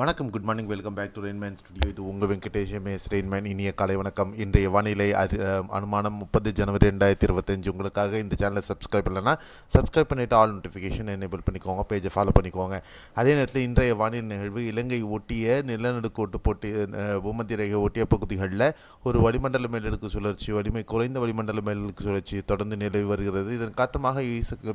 வணக்கம் good morning welcome back to Rainman studio இது உங்கள் வெங்கடேஷ் எம்எஸ் ரெயின்மேன் இனிய காலை வணக்கம். இன்றைய வானிலை அறி அனுமானம் முப்பது ஜனவரி ரெண்டாயிரத்தி இருபத்தஞ்சு. உங்களுக்காக இந்த சேனலை சப்ஸ்கிரைப் இல்லைனா சப்ஸ்கிரைப் பண்ணிவிட்டு ஆல் நோட்டிஃபிகேஷன் எனேபிள் பண்ணிக்கோங்க பேஜை ஃபாலோ பண்ணிக்கோங்க. அதே நேரத்தில் இன்றைய வானிலை நிகழ்வு இலங்கை ஒட்டிய நிலநடுக்கோட்டு போட்டி பூமத்திய ரேகை ஒட்டிய பகுதிகளில் ஒரு வளிமண்டல மேலடுக்கு சுழற்சி வலிமை குறைந்த வளிமண்டல மேலடுக்கு சுழற்சி தொடர்ந்து நிலவி வருகிறது. இதன் காரணமாக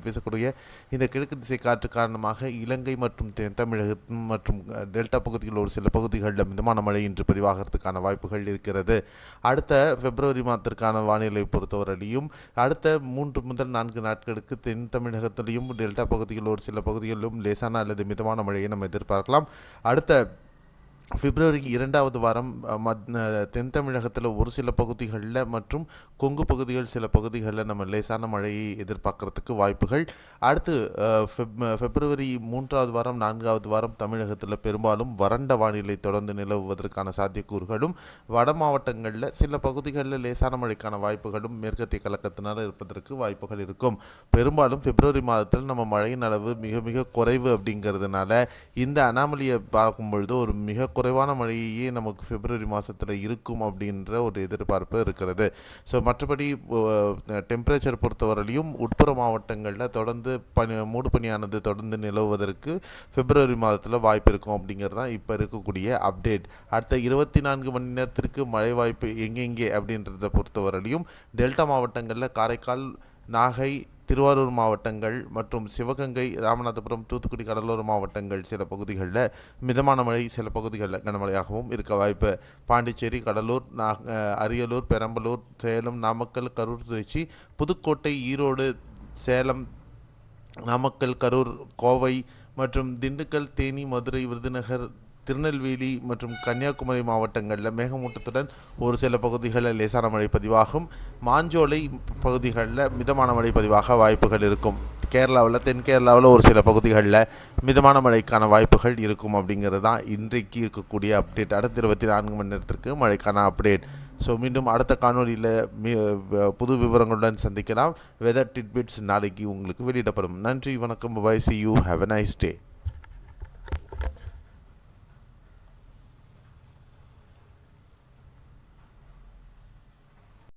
பேசக்கூடிய இந்த கிழக்கு திசை காற்று காரணமாக இலங்கை மற்றும் தென் தமிழகம் மற்றும் டெல்டா டெல்டா பகுதிகளில் ஒரு சில பகுதிகளில் மிதமான மழை இன்று பதிவாகிறதுக்கான வாய்ப்புகள் இருக்கிறது. அடுத்த பிப்ரவரி மாதத்திற்கான வானிலை பொறுத்தவரையிலும் அடுத்த மூன்று முதல் நான்கு நாட்களுக்கு தென் தமிழகத்திலையும் டெல்டா பகுதிகளில் ஒரு சில பகுதிகளிலும் லேசான அல்லது மிதமான மழையை நம்ம எதிர்பார்க்கலாம். அடுத்த பிப்ரவரி இரண்டாவது வாரம் மத் தென் தமிழகத்தில் ஒரு சில பகுதிகளில் மற்றும் கொங்கு பகுதிகள் சில பகுதிகளில் நம்ம லேசான மழையை எதிர்பார்க்கறதுக்கு வாய்ப்புகள். அடுத்து ஃபெப் பிப்ரவரி மூன்றாவது வாரம் நான்காவது வாரம் தமிழகத்தில் பெரும்பாலும் வறண்ட வானிலை தொடர்ந்து நிலவுவதற்கான சாத்தியக்கூறுகளும் வட மாவட்டங்களில் சில பகுதிகளில் லேசான மழைக்கான வாய்ப்புகளும் மேற்கத்திய கலக்கத்தினால் இருப்பதற்கு வாய்ப்புகள் இருக்கும். பெரும்பாலும் பிப்ரவரி மாதத்தில் நம்ம மழையின் அளவு மிக மிக குறைவு அப்படிங்கிறதுனால இந்த அனாமலியை பார்க்கும் பொழுது ஒரு மிக குறைவான மழையே நமக்கு பிப்ரவரி மாதத்தில் இருக்கும் அப்படின்ற ஒரு எதிர்பார்ப்பு இருக்கிறது. ஸோ மற்றபடி டெம்பரேச்சர் பொறுத்தவரையிலையும் உட்புற மாவட்டங்களில் தொடர்ந்து பனி மூடு பனியானது தொடர்ந்து நிலவுவதற்கு பிப்ரவரி மாதத்தில் வாய்ப்பு இருக்கும் அப்படிங்கிறது தான் இப்போ இருக்கக்கூடிய அப்டேட் அடுத்த இருபத்தி நான்கு மணி நேரத்திற்கு மழை வாய்ப்பு எங்கெங்கே அப்படின்றத பொறுத்தவரையிலையும் டெல்டா மாவட்டங்களில் காரைக்கால் நாகை திருவாரூர் மாவட்டங்கள் மற்றும் சிவகங்கை ராமநாதபுரம் தூத்துக்குடி கடலோர மாவட்டங்கள் சில பகுதிகளில் மிதமான மழை சில பகுதிகளில் கனமழையாகவும் இருக்க வாய்ப்பு. பாண்டிச்சேரி கடலூர் நாக அரியலூர் பெரம்பலூர் சேலம் நாமக்கல் கரூர் திருச்சி புதுக்கோட்டை ஈரோடு சேலம் நாமக்கல் கரூர் கோவை மற்றும் திண்டுக்கல் தேனி மதுரை விருதுநகர் திருநெல்வேலி மற்றும் கன்னியாகுமரி மாவட்டங்களில் மேகமூட்டத்துடன் ஒரு சில பகுதிகளில் லேசான மழை பதிவாகும். மாஞ்சோலை பகுதிகளில் மிதமான மழை பதிவாக வாய்ப்புகள் இருக்கும். கேரளாவில் தென் கேரளாவில் ஒரு சில பகுதிகளில் மிதமான மழைக்கான வாய்ப்புகள் இருக்கும் அப்படிங்கிறது தான் இன்றைக்கு இருக்கக்கூடிய அப்டேட் அடுத்த இருபத்தி நான்கு மணி நேரத்திற்கு மழைக்கான அப்டேட் ஸோ மீண்டும் அடுத்த காணொலியில் மீ புது விவரங்களுடன் சந்திக்கலாம். வெதர் டிட்பிட்ஸ் நாளைக்கு உங்களுக்கு வெளியிடப்படும். நன்றி வணக்கம் bye see you have a nice day